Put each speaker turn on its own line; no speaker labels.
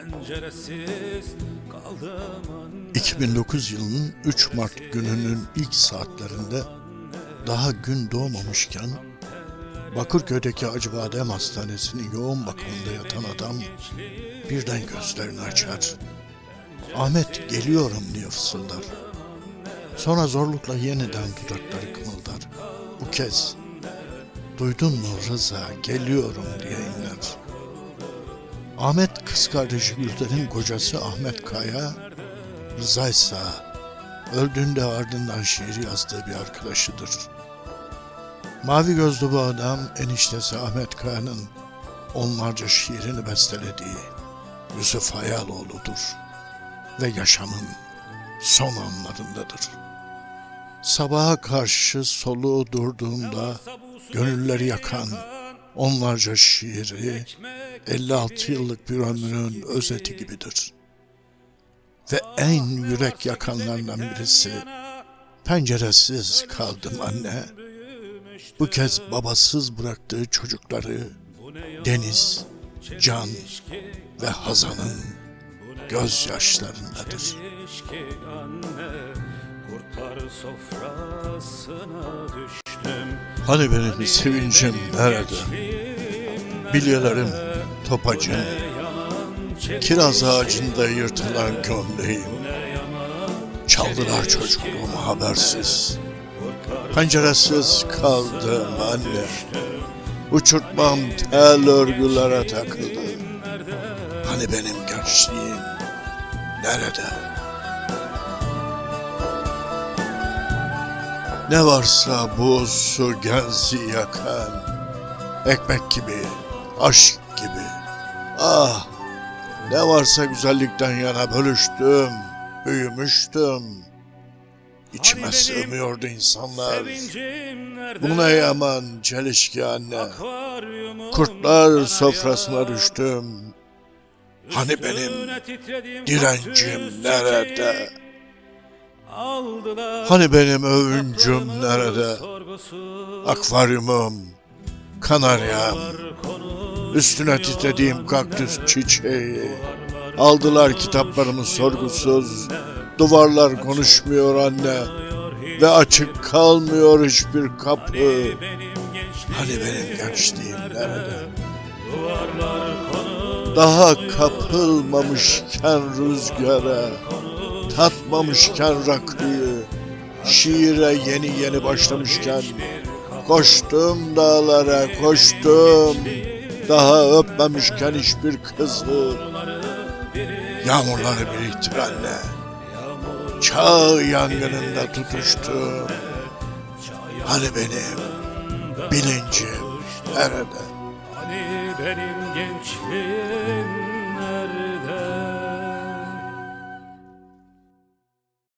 Penceresiz kaldım anne
2009 yılının 3 Mart gününün ilk saatlerinde daha gün doğmamışken Bakırköy'deki Acıbadem Hastanesi'nin yoğun bakımında yatan adam birden gözlerini açar. Ahmet geliyorum diye fısıldar. Sonra zorlukla yeniden dudakları kımıldar. Bu kez duydun mu Rıza geliyorum diye inler. Ahmet kız kardeşi Gülden'in kocası Ahmet Kaya, Rıza ise öldüğünde ardından şiir yazdığı bir arkadaşıdır. Mavi gözlü bu adam eniştesi Ahmet Kaya'nın onlarca şiirini bestelediği Yusuf Hayaloğlu'dur ve yaşamın son anlarındadır. Sabaha karşı soluğu durduğunda gönülleri yakan onlarca şiiri 56 yıllık bir ömrünün özeti gibidir. Ve en yürek yakanlarından birisi penceresiz kaldım anne. Bu kez babasız bıraktığı çocukları Deniz, Can ve Hazan'ın gözyaşlarındadır. Hani benim sevincim nerede? Bilyelerim, topacım, kiraz ağacında yırtılan gömleğim. Çaldılar çocukluğumu habersiz. Penceresiz kaldım anne. Uçurtmam tel örgülere takıldı. Hani benim gençliğim nerede? Ne varsa bu su genzi yakan, ekmek gibi, aşk gibi. Ah, ne varsa güzellikten yana bölüştüm, büyümüştüm. İçime
Hani
sığmıyordu insanlar. Bu ne yaman çelişki anne. Kurtlar sofrasına düştüm. Hani benim direncim nerede? Hani benim övüncüm nerede? Akvaryumum, kanaryam,
Konu
üstüne titrediğim kaktüs çiçeği. Aldılar kitaplarımı sorgusuz. Duvarlar konuşmuyor anne. Ve açık kalmıyor hiçbir kapı. Hani benim gençliğim nerede? Daha kapılmamışken rüzgara, tatmamışken rakıyı, şiire yeni yeni başlamışken, koştum dağlara, koştum, daha öpmemişken hiçbir kızı, yağmurları biriktir anne, çağ yangınında tutuştum, hani benim bilincim nerede?
Hani benim gençliğim